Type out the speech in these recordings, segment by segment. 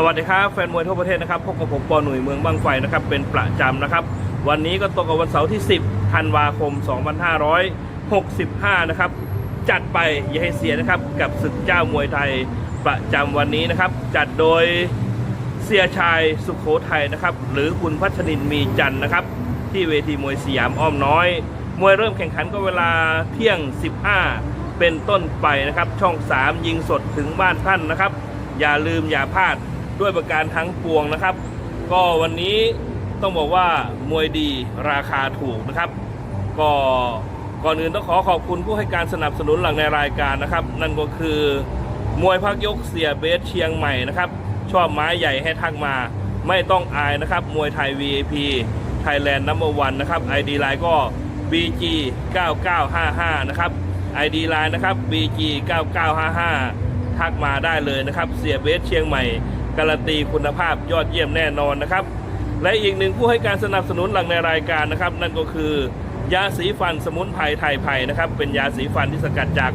สวัสดีครับแฟนมวยทั่วประเทศนะครับพบกับผมปอหนุ่ยเมืองบางไฟนะครับเป็นประจำนะครับ วันนี้ก็ตรงกับวันเสาร์ที่ 10ธันวาคม 2565 นะครับ จัดไปอย่าให้เสียนะครับกับศึกเจ้ามวยไทยประจำวันนี้นะครับ จัดโดยเสียชายสุขโขทัยนะครับ หรือคุณพัชรินมีจันนะครับ ที่เวทีมวยสยามอ้อมน้อย มวยเริ่มแข่งขันก็เวลาเที่ยง 15 เป็นต้นไปนะครับ ช่อง 3 ยิงสดถึงบ้านท่านนะครับ อย่าลืมอย่าพลาด ด้วยประการทั้งปวงนะครับ ก็วันนี้ต้องบอกว่ามวยดีราคาถูกนะครับ ก็ก่อนอื่นต้องขอขอบคุณผู้ให้การสนับสนุนหลังในรายการนะครับ นั่นก็คือมวยพักยกเสียเบสเชียงใหม่นะครับชอบไม้ใหญ่ให้ทักมา ไม่ต้องอายนะครับ มวยไทย VIP Thailand Number One นะครับ ID ไลน์ก็ BG 9955นะครับ ID ไลน์นะครับ BG 9955ทักมาได้เลยนะครับ เสียเบสเชียงใหม่ การันตีคุณภาพยอดเยี่ยมแน่นอนนะครับ และอีกหนึ่งผู้ให้การสนับสนุนหลังในรายการนะครับ นั่นก็คือยาสีฟันสมุนไพรไทยไผ่นะครับ เป็นยาสีฟันที่สกัดจาก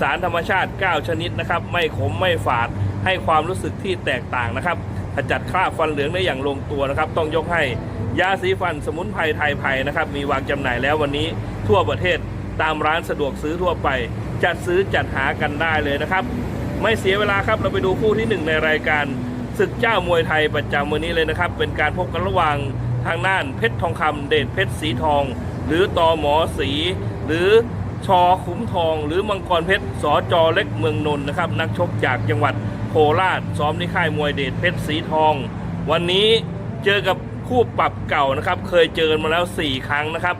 สารธรรมชาติ 9 ชนิดนะครับ ไม่ขมไม่ฝาด ให้ความรู้สึกที่แตกต่างนะครับขจัดคราบฟันเหลืองได้อย่างลงตัวนะครับ ต้องยกให้ยาสีฟันสมุนไพรไทยไผ่นะครับ มีวางจำหน่ายแล้ววันนี้ทั่วประเทศตามร้านสะดวกซื้อทั่วไป จัดซื้อจัดหากันได้เลยนะครับ ไม่เสียเวลาครับเราไปดูคู่ที่หนึ่งในรายการ ศึกเจ้ามวยไทยประจำวันนี้เลยนะครับ เป็นการพบกันระหว่างทางน่านเพชรทองคำเดชเพชรสีทอง หรือตอหมอสี หรือชอขุมทอง หรือมังกรเพชรสอจอเล็กเมืองนนท์นะครับ นักชกจากจังหวัดโคราชซ้อมที่ค่ายมวยเดชเพชรสีทอง วันนี้เจอกับคู่ปรับเก่านะครับ เคยเจอกันมาแล้ว 4 ครั้งนะครับ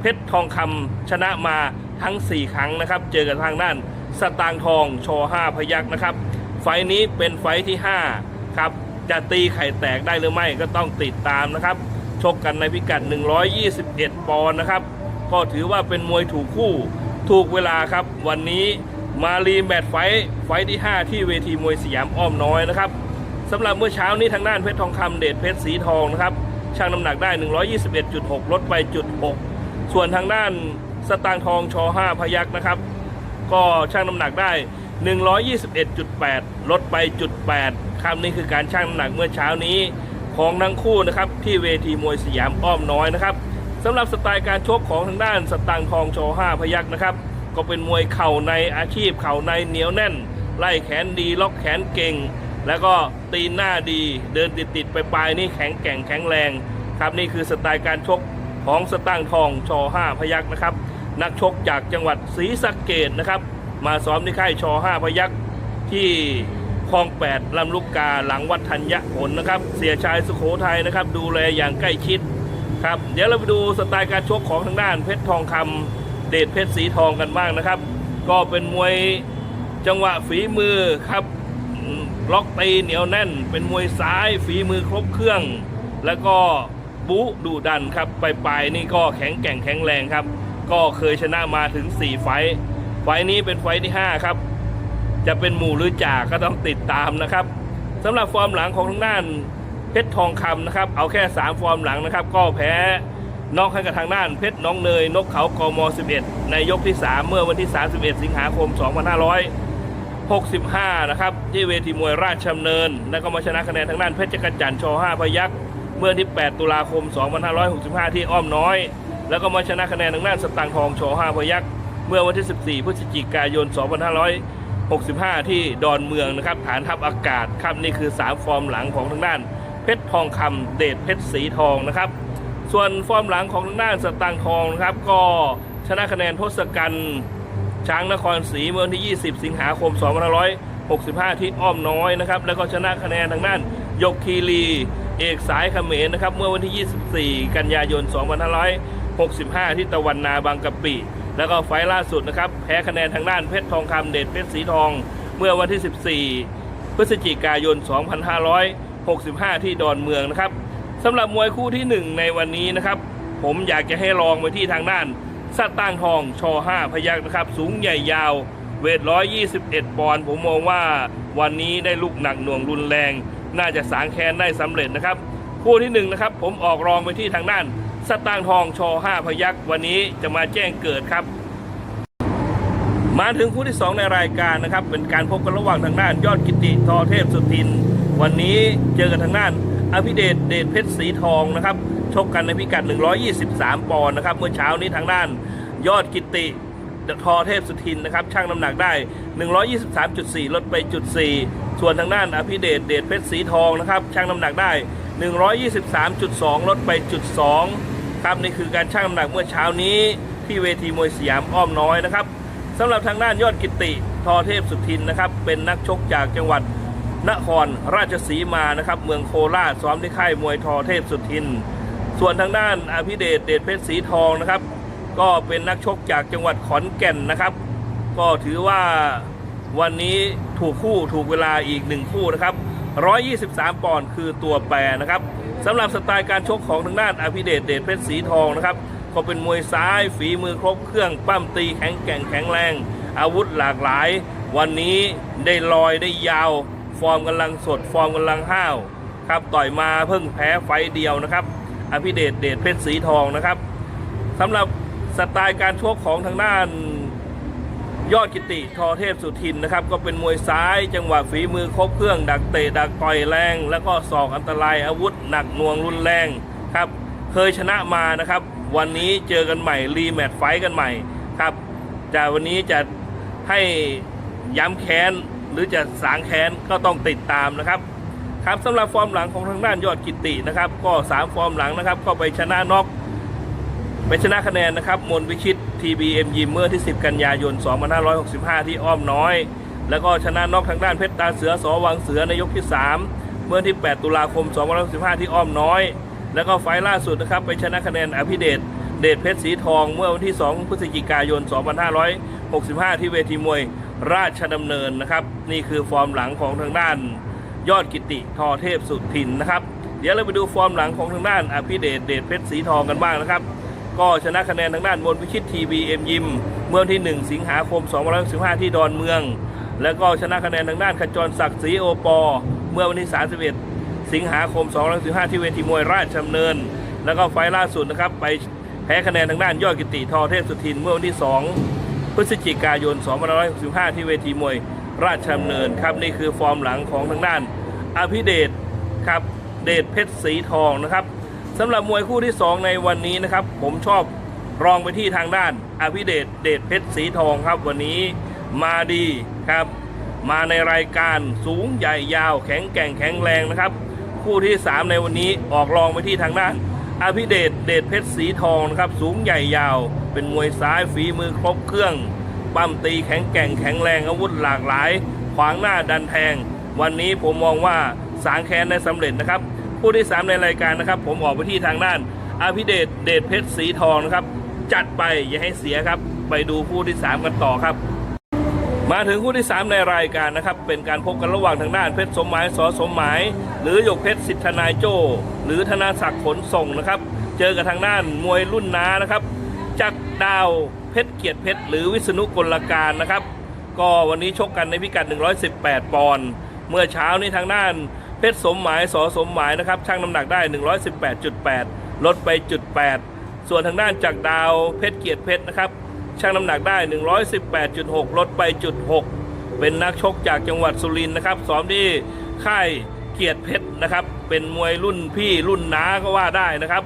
เพชรทองคำชนะมาทั้ง 4 ครั้งนะครับ เจอกันทางด้านสตางค์ทองช5พยักนะครับ ไฟนี้เป็นไฟที่ 5 ครับ จะตีไข่แตกได้หรือไม่ก็ต้องติดตามนะครับ ชกกันในพิกัด 121 ปอนด์นะครับ ก็ถือว่าเป็นมวยถูกคู่ถูกเวลาครับ วันนี้มารีแมตช์ไฟท์ไฟท์ที่ 5 ที่เวทีมวยสยามอ้อมน้อยนะครับสำหรับเมื่อเช้านี้ทางด้านเพชรทองคำเดชเพชรสีทองนะครับชั่งน้ำหนักได้ 121.6 ลดไปจุด6ส่วนทางด้านสตางทองช5พยักนะครับ ก็ชั่งน้ำหนักได้ 121.8 ลดไปจุด8 ครับนี่คือการชั่งน้ำหนักเมื่อเช้านี้ของทั้งคู่นะครับที่เวทีมวยสยามอ้อมน้อยนะครับสำหรับสไตล์การชกของทางด้านสตางค์ทองช5พยักนะครับ ก็เป็นมวยเข่าในอาชีพเข่าในเหนียวแน่น ไล่แขนดีล็อกแขนเก่ง แล้วก็ตีนหน้าดีเดินติดติดๆไปปลายนี่แข็งแกร่งแข็งแรง ครับนี่คือสไตล์การชกของสตางค์ทองช5พยักนะครับ นักชกจากจังหวัดศรีสะเกดนะครับ มาซ้อมที่ค่ายช5พยักที่ คลอง8ลำลูกกาหลังวัดธัญญผลนะครับ เสียชายสุโขทัยนะครับ ดูแลอย่างใกล้ชิดครับ เดี๋ยวเราไปดูสไตล์การชกของทางด้านเพชรทองคำเดชเพชรสีทองกันบ้างนะครับ ก็เป็นมวยจังหวะฝีมือครับล็อกตีเหนียวแน่น เป็นมวยซ้ายฝีมือครบเครื่อง แล้วก็บุดุดันครับไปลายนี่ก็แข็งแกร่งแข็งแรงครับ ก็เคยชนะมาถึง 4 ไฟไฟนี้เป็นไฟท์ที่ 5 ครับ จะเป็นหมู่หรือจ่าก็ต้องติดตามนะครับสำหรับฟอร์มหลังของทางด้านเพชรทองคำนะครับ เอาแค่ 3 ฟอร์มหลังนะครับ ก็แพ้นอกให้กับทางด้านเพชรน้องเนย นกเขากม 11 ในยกที่ 3 เมื่อวันที่ 31 สิงหาคม 2565 นะครับ ที่เวทีมวยราชดำเนิน แล้วก็มาชนะคะแนนทางด้านเพชรจักรจันทร์ช5พยักเมื่อวันที่ 8 ตุลาคม 2565 ที่อ้อมน้อย แล้วก็มาชนะคะแนนทางด้านสตางค์ทองช5พยักเมื่อวันที่ 14 พฤศจิกายน 65 ที่ดอนเมืองนะครับ ฐานทัพอากาศครับนี่คือ 3 ฟอร์มหลังของทางด้าน เพชรทองคำเดชเพชรสีทองนะครับ ส่วนฟอร์มหลังของทางด้านสตางทองนะครับ ก็ชนะคะแนนทศกัณฐ์ช้างนครศรีเมื่อวันที่ 20 สิงหาคม 2565 ที่อ้อมน้อยนะครับ แล้วก็ชนะคะแนนทางด้านยกคีรีเอกสายเขมรนะครับ เมื่อวันที่ 24 กันยายน 2565 ที่ตะวันนาบางกะปิ แล้วก็ไฟล์ล่าสุดนะครับ แพ้คะแนนทางด้านเพชรทองคำเดชเพชรสีทอง เมื่อวันที่ 14 พฤศจิกายน 2565 ที่ดอนเมืองนะครับสำหรับมวยคู่ที่ 1 ในวันนี้นะครับ ผมอยากจะให้ลองไปที่ทางด้านสตางทองช5พยักนะครับ สูงใหญ่ยาว เวท 121 ปอนด์ผมมองว่าวันนี้ได้ลูกหนักหน่วงรุนแรง น่าจะสางแค้นได้สำเร็จนะครับ คู่ที่หนึ่งนะครับผมออกรองไปที่ทางด้าน สตางค์ทองช5พยักวันนี้จะมาแจ้งเกิดครับ มาถึงคู่ที่ 2 ในรายการนะครับ เป็นการพบกันระหว่างทางด้าน ยอดกิติทอเทพสุทิน วันนี้เจอกันทางด้านอภิเดชเดชเพชรสีทองนะครับชกกันในพิกัด 123 ปอนด์นะครับ เมื่อเช้านี้ทางด้าน ยอดกิติทอเทพสุทินนะครับช่างน้ำหนักได้ 123.4 ลดไปจุด4ส่วนทางด้านอภิเดชเดชเพชรสีทองนะครับช่างน้ำหนักได้ 123.2 ลดไปจุด2 ครับนี่คือการช่างน้ำหนักเมื่อเช้านี้ที่เวทีมวยสยามอ้อมน้อยนะครับสำหรับทางด้านยอดกิติทอเทพสุทินนะครับ เป็นนักชกจากจังหวัดนครราชสีมานะครับ เมืองโคราชซ้อมที่ค่ายมวยทอเทพสุทิน ส่วนทางด้านอภิเดชเดชเพชรสีทองนะครับ ก็เป็นนักชกจากจังหวัดขอนแก่นนะครับ ก็ถือว่าวันนี้ถูกคู่ถูกเวลาอีกหนึ่งคู่นะครับ 123 ปอนด์คือตัวแปรนะครับ สำหรับสไตล์การชกของทางด้านอภิเดชเดชเพชรสีทองนะครับก็เป็นมวยซ้ายฝีมือครบเครื่องปั้มตีแข็งแกร่งแข็งแรง อาวุธหลากหลาย วันนี้ได้ลอยได้ยาว ฟอร์มกำลังสด ฟอร์มกำลังห้าวครับต่อยมาเพิ่งแพ้ไฟเดียวนะครับ อภิเดชเดชเพชรสีทองนะครับสำหรับสไตล์การชกของทางด้าน ยอดกิติทอเทพสุทินนะครับ ก็เป็นมวยซ้ายจังหวะฝีมือครบเครื่อง ดักเตะดักต่อยแรง แล้วก็ศอกอันตรายอาวุธหนักหน่วงรุนแรงครับ เคยชนะมานะครับ วันนี้เจอกันใหม่รีแมตช์ไฟกันใหม่ครับจะวันนี้จะให้ย้ำแค้นหรือจะสางแค้นก็ต้องติดตามนะครับครับสำหรับฟอร์มหลังของทางด้านยอดกิตินะครับ ก็สามฟอร์มหลังนะครับ ก็ไปชนะน็อก ไปชนะคะแนนนะครับมนวิชิต TBM ยิมเมื่อที่ 10 กันยายน 2565 ที่อ้อมน้อย แล้วก็ชนะน็อกทางด้านเพชรตาเสือสอวังเสือในยกที่ 3 เมื่อที่ 8 ตุลาคม 2565 ที่อ้อมน้อย แล้วก็ไฟล์ล่าสุดนะครับไปชนะคะแนนอภิเดชเดชเพชรสีทองเมื่อวันที่ 2 พฤศจิกายน 2565 ที่เวทีมวยราชดำเนินนะครับ นี่คือฟอร์มหลังของทางด้าน ยอดกิติทอเทพสุทินนะครับ เดี๋ยวเราไปดูฟอร์มหลังของทางด้านอภิเดชเดชเพชรสีทองกันบ้างนะครับ ก็ชนะคะแนนทางด้านบนพิชิตทีบีเอ็มยิมเมื่อวันที่ 1 สิงหาคม2515ที่ดอนเมือง แล้วก็ชนะคะแนนทางด้านขจรศักดิ์ศรีโอปอ เมื่อวันที่ 31 สิงหาคม2515ที่เวทีมวยราชดำเนิน แล้วก็ไฟล์ล่าสุดนะครับไปแพ้คะแนนทางด้านยอดกิติทอเทพสุทินเมื่อวันที่ 2 พฤศจิกายน2565ที่เวทีมวยราชดำเนินครับนี่คือฟอร์มหลังของทางด้านอภิเดชครับเดชเพชรสีทองนะครับ สำหรับมวยคู่ที่ 2 ในวันนี้นะครับ ผมชอบรองไปที่ทางด้านอภิเดชเดชเพชรสีทองครับ วันนี้มาดีครับ มาในรายการสูงใหญ่ยาวแข็งแกร่งแข็งแรงนะครับ คู่ที่ 3 ในวันนี้ออกรองไปที่ทางด้านอภิเดชเดชเพชรสีทองนะครับ สูงใหญ่ยาว เป็นมวยซ้ายฝีมือครบเครื่องปั้มตีแข็งแกร่งแข็งแรงอาวุธหลากหลาย ขวางหน้าดันแทง วันนี้ผมมองว่าสางแค้นได้สำเร็จนะครับ ผู้ที่3ในรายการนะครับ ผมออกไปที่ทางด้านอภิเดชเดชเพชรสีทองนะครับ จัดไปอย่าให้เสียครับ ไปดูคู่ที่3กันต่อครับ มาถึงคู่ที่ 3 ในรายการนะครับ เป็นการพบกันระหว่างทางด้านเพชรสมหมายสอสมหมาย หรือหยกเพชรสิทธนายโจหรือธนาศักดิ์ขนส่งนะครับ เจอกับทางด้านมวยรุ่นน้านะครับจากดาวเพชรเกียรติเพชรหรือวิษณุกลการนะครับ ก็วันนี้ชกกันในพิกัด 118 ปอนด์เมื่อเช้านี้ทางด้าน เพชรสมหมายสอสมหมายนะครับช่างน้ำหนักได้ 118.8 ลดไปจุด8ส่วนทางด้านจากดาวเพชรเกียรติเพชรนะครับช่างน้ำหนักได้ 118.6 ลดไปจุด6เป็นนักชกจากจังหวัดสุรินทร์นะครับซ้อมที่ค่ายเกียรติเพชรนะครับ เป็นมวยรุ่นพี่รุ่นน้าก็ว่าได้นะครับ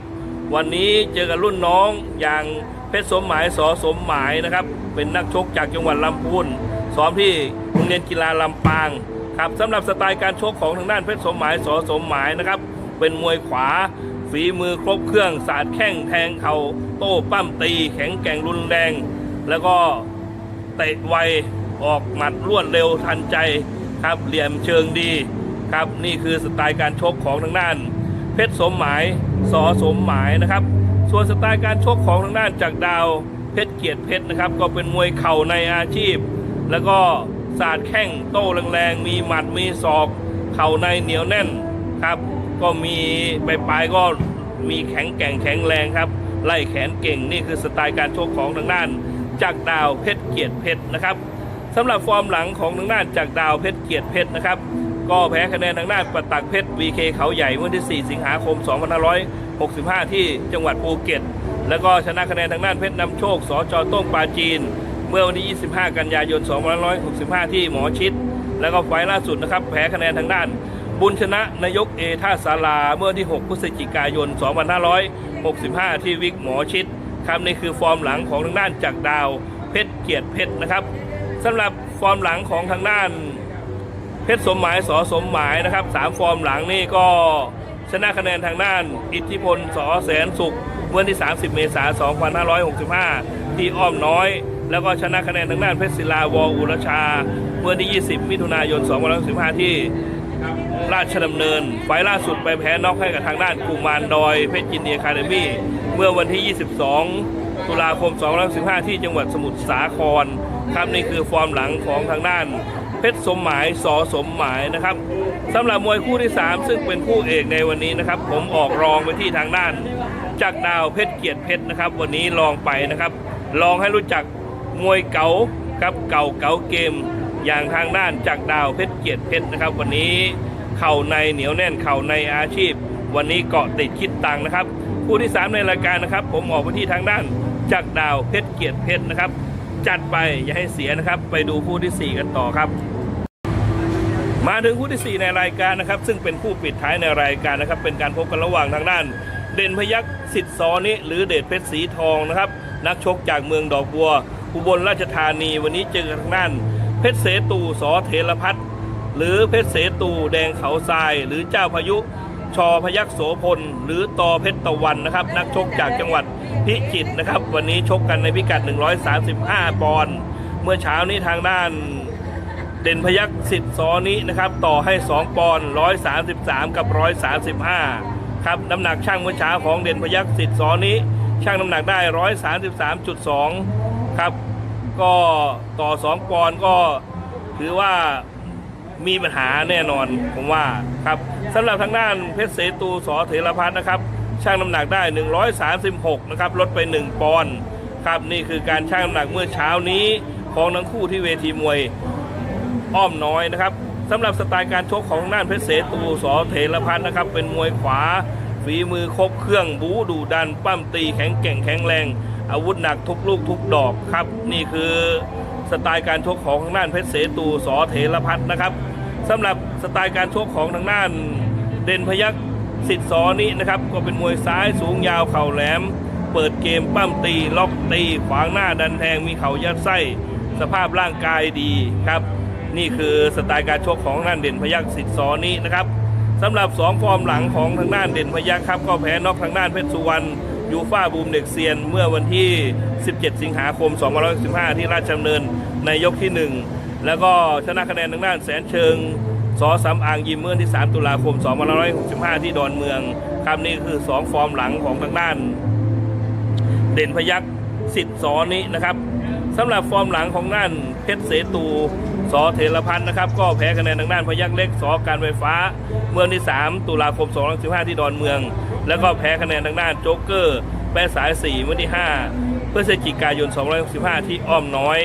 วันนี้เจอกับรุ่นน้องอย่างเพชรสมหมายสอสมหมายนะครับ เป็นนักชกจากจังหวัดลำพูนซ้อมที่โรงเรียนกีฬาลำปาง ครับสำหรับสไตล์การชกของทางด้านเพชรสมหมายสอสมหมายนะครับ เป็นมวยขวา ฝีมือครบเครื่องสาดแข้งแทงเข่าโต้ปั้มตี แข็งแกร่งรุนแรง แล้วก็เตะไวออกหมัดรวดเร็วทันใจครับเหลี่ยมเชิงดีครับนี่คือสไตล์การชกของทางด้าน เพชรสมหมายสอสมหมายนะครับ ส่วนสไตล์การชกของทางด้านจากดาวเพชรเกียรติเพชรนะครับ ก็เป็นมวยเข่าในอาชีพ แล้วก็ สาดแข้งโต้แรงๆ มีหมัดมีศอก เข่าในเหนียวแน่นครับ ก็มีปลายๆก็มีแข็งแกร่งแข็งแรงครับ ไล่แขนเก่งนี่คือสไตล์การชกของทางด้านจากดาวเพชรเกียรติเพชรนะครับสำหรับฟอร์มหลังของทางด้านจากดาวเพชรเกียรติเพชรนะครับก็แพ้คะแนนทางด้านปตักเพชร VK เขาใหญ่เมื่อที่ 4 สิงหาคม 2565 ที่จังหวัดภูเก็ต แล้วก็ชนะคะแนนทางด้านเพชรนำโชคสจต้งปาจีน เมื่อวันที่ 25 กันยายน 2565 ที่หมอชิด แล้วก็ไฟล์ล่าสุดนะครับแพ้คะแนนทางด้าน บุญชนะนายกเอท่าสาราเมื่อวันที่ 6 พฤศจิกายน 2565 ที่วิกหมอชิดครับนี่คือฟอร์มหลังของทางด้านจากดาวเพชรเกียรติเพชรนะครับสำหรับฟอร์มหลังของทางด้านเพชรสมหมายสอสมหมายนะครับสามฟอร์มหลังนี่ก็ชนะคะแนนทางด้าน อิทธิพลสอแสนสุขเมื่อวันที่ 30 เมษายน 2565 ที่อ้อมน้อย แล้วก็ชนะคะแนนทางด้านเพชรศิลาวออุรชา เมื่อวันที่ 20 มิถุนายน 2565 ที่ราชดำเนิน ไฟล์ล่าสุดไปแพ้น็อกให้กับทางด้านกุมารดอย เพชรจินเดียคาเดมี่เมื่อวันที่ 22 ตุลาคม 2515ที่จังหวัดสมุทรสาครครับนี่คือฟอร์มหลังของทางด้านเพชรสมหมายสอสมหมายนะครับสำหรับมวยคู่ที่ 3 ซึ่งเป็นคู่เอกในวันนี้นะครับ ผมออกรองไปที่ทางด้านจากดาวเพชรเกียรติเพชรนะครับ วันนี้ลองไปนะครับ ลองให้รู้จัก มวยเก๋าครับเก่าเก๋าเกม อย่างทางด้านจากดาวเพชรเกียรติเพชรนะครับ วันนี้เข่าในเหนียวแน่นเข่าในอาชีพ วันนี้เกาะติดคิดตังนะครับคู่ที่ 3 ในรายการนะครับ ผมออกไปที่ทางด้านจากดาวเพชรเกียรติเพชรนะครับ จัดไปอย่าให้เสียนะครับ ไปดูคู่ทีสี่4 กันต่อครับ มาถึงคู่ที่ 4 ในรายการนะครับ ซึ่งเป็นคู่ปิดท้ายในรายการนะครับ เป็นการพบกันระหว่างทางด้าน เด่นพยักสิทธิ์ซอนิหรือเดชเพชรสีทองนะครับ นักชกจากเมืองดอกบัว อุบลราชธานีวันนี้เจอกับทางด้าน เพชรเสตูสอเทรพัฒน์หรือเพชรเสตูแดงเขาทราย หรือเจ้าพายุชอพยักโสพล หรือตอเพชรตะวันนะครับ นักชกจากจังหวัดพิจิตรนะครับ วันนี้ชกกันในพิกัด 135 ปอนด์เมื่อเช้านี้ทางด้านเด่นพยักสิทธิ์ซอนี้นะครับ ต่อให้ 2 ปอนด์133 กับ 135 ครับ น้ำหนักช่างเมื่อเช้าของเด่นพยักสิทธิ์ซอนี้ช่างน้ำหนักได้ 133.2 ครับ ก็ต่อ2ปอนก็ถือว่ามีปัญหาแน่นอนผมว่าครับสำหรับทางด้านเพชรเสตูสอเถรพัฒน์นะครับช่างน้ำหนักได้ 136 นะครับลดไป 1 ปอนด์ครับนี่คือการช่างน้ำหนักเมื่อเช้านี้ของทั้งคู่ที่เวทีมวยอ้อมน้อยนะครับสำหรับสไตล์การชกของทางด้านเพชรเสตูสอเถรพัฒน์นะครับเป็นมวยขวาฝีมือครบเครื่องบูดูดันปั้มตีแข็งแกร่งแข็งแรง อาวุธหนักทุกลูกทุกดอกครับ นี่คือสไตล์การชกของทางด้านเพชรเสตูสอเถรพัฒนะครับสำหรับสไตล์การชกของทางด้านเด่นพยักสิทธิ์สอนี้นะครับก็เป็นมวยซ้ายสูงยาวเข่าแหลม เปิดเกมปั้มตี ล็อกตี ขวางหน้าดันแทงมีเข่ายัดไส้ สภาพร่างกายดีครับ นี่คือสไตล์การชกของทางด้านเด่นพยักสิทธิ์สอนี้นะครับสำหรับ 2 ฟอร์มหลังของทางด้านเด่นพยักครับก็แพ้น็อกทางด้านเพชรสุวรรณ ยูฟ่าบูมเด็กเซียน เมื่อวันที่ 17 สิงหาคม 2515ที่ราชดำเนินในยกที่ 1 แล้วก็ชนะคะแนนทางด้านแสนเชิงสอสำอางยิมเมื่อที่ 3 ตุลาคม 2565 ที่ดอนเมืองครับนี่คือ 2 ฟอร์มหลังของทางด้าน เด่นพยักสิทธิ์สอนี้นะครับสำหรับฟอร์มหลังของด้านเพชรเสตูสอเทรพันธ์นะครับ ก็แพ้คะแนนทางด้านพยักเล็กสอการไฟฟ้า เมื่อวันที่ 3 ตุลาคม 2515ที่ดอนเมือง แล้วก็แพ้คะแนนทางด้านโจ๊กเกอร์แปะสาย4เมื่อที่ 5 พฤศจิกายน 265 ที่อ้อมน้อย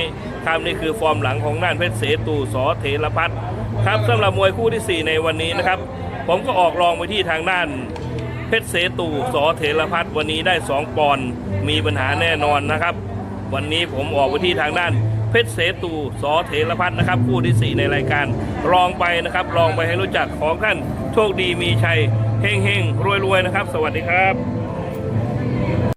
ครับนี่คือฟอร์มหลังของด้านเพชรเสตูสอเทรพัฒน์ครับสำหรับมวยคู่ที่ 4 ในวันนี้นะครับ ผมก็ออกรองไปที่ทางด้านเพชรเสตูสอเถรพัฒน์วันนี้ได้ 2 ปอนด์มีปัญหาแน่นอนนะครับ วันนี้ผมออกไปที่ทางด้านเพชรเสตูสอเถรพัฒน์นะครับ คู่ที่ 4 ในรายการลองไปนะครับลองไปให้รู้จักของท่านโชคดีมีชัย เฮงเฮงรวยรวยนะครับ สวัสดีครับ